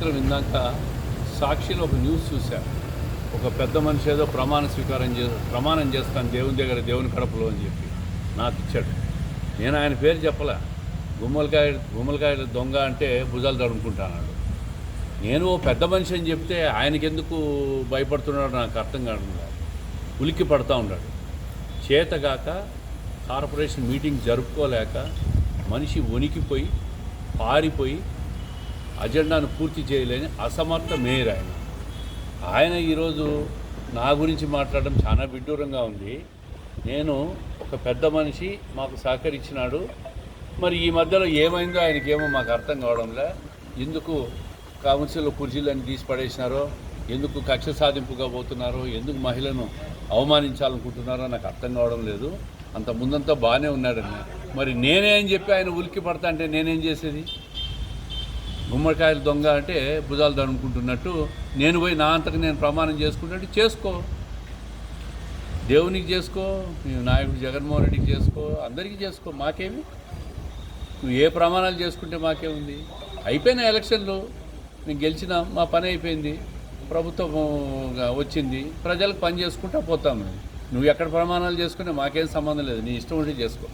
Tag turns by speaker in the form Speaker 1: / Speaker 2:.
Speaker 1: సాయంత్రం ఇందాక సాక్షిలో ఒక న్యూస్ చూశాను ఒక పెద్ద మనిషి ఏదో ప్రమాణ స్వీకారం చే ప్రమాణం చేస్తాను దేవుని దగ్గర దేవుని కడపలో అని చెప్పి నాకు ఇచ్చాడు. నేను ఆయన పేరు చెప్పలే. గుమ్మలకాయ గుమ్మలకాయ దొంగ అంటే భుజాలు తడుముకుంటాన్నాడు నేను ఓ పెద్ద మనిషి అని చెప్తే ఆయనకెందుకు భయపడుతున్నాడు భయపడుతున్నాడో నాకు అర్థం కాదు ఉలిక్కి పడతా ఉన్నాడు. చేతగాక కార్పొరేషన్ మీటింగ్ జరుపుకోలేక మనిషి వణికిపోయి పారిపోయి అజెండాను పూర్తి చేయలేని అసమర్థ మేయర్ ఆయన. ఆయన ఈరోజు నా గురించి మాట్లాడడం చాలా విడ్డూరంగా ఉంది. నేను ఒక పెద్ద మనిషి మాకు సహకరించినాడు. మరి ఈ మధ్యలో ఏమైందో ఆయనకేమో మాకు అర్థం కావడంలే. ఎందుకు కౌన్సిల్ కుర్చీలను తీసి పడేసినారో ఎందుకు కక్ష సాధింపుగా పోతున్నారో ఎందుకు మహిళను అవమానించాలనుకుంటున్నారో నాకు అర్థం కావడం లేదు. అంత ముందంతా బాగానే ఉన్నాడని మరి నేనే అని చెప్పి ఆయన ఉలిక్కి పడతా అంటే నేనేం చేసేది? గుమ్మడికాయలు దొంగ అంటే భుజాలు దడుముకుంటున్నట్టు నేను పోయి నా అంతకు నేను ప్రమాణం చేసుకుంటే చేసుకో. దేవునికి చేసుకో మీ నాయకుడు జగన్మోహన్ రెడ్డికి చేసుకో అందరికీ చేసుకో మాకేమి? నువ్వు ఏ ప్రమాణాలు చేసుకుంటే మాకేముంది? అయిపోయిన ఎలక్షన్లు నేను గెలిచిన మా పని అయిపోయింది ప్రభుత్వం వచ్చింది ప్రజలకు పని చేసుకుంటా పోతాం నువ్వు ఎక్కడ ప్రమాణాలు చేసుకుంటే మాకేం సంబంధం లేదు నీ ఇష్టం ఉంటే చేసుకో.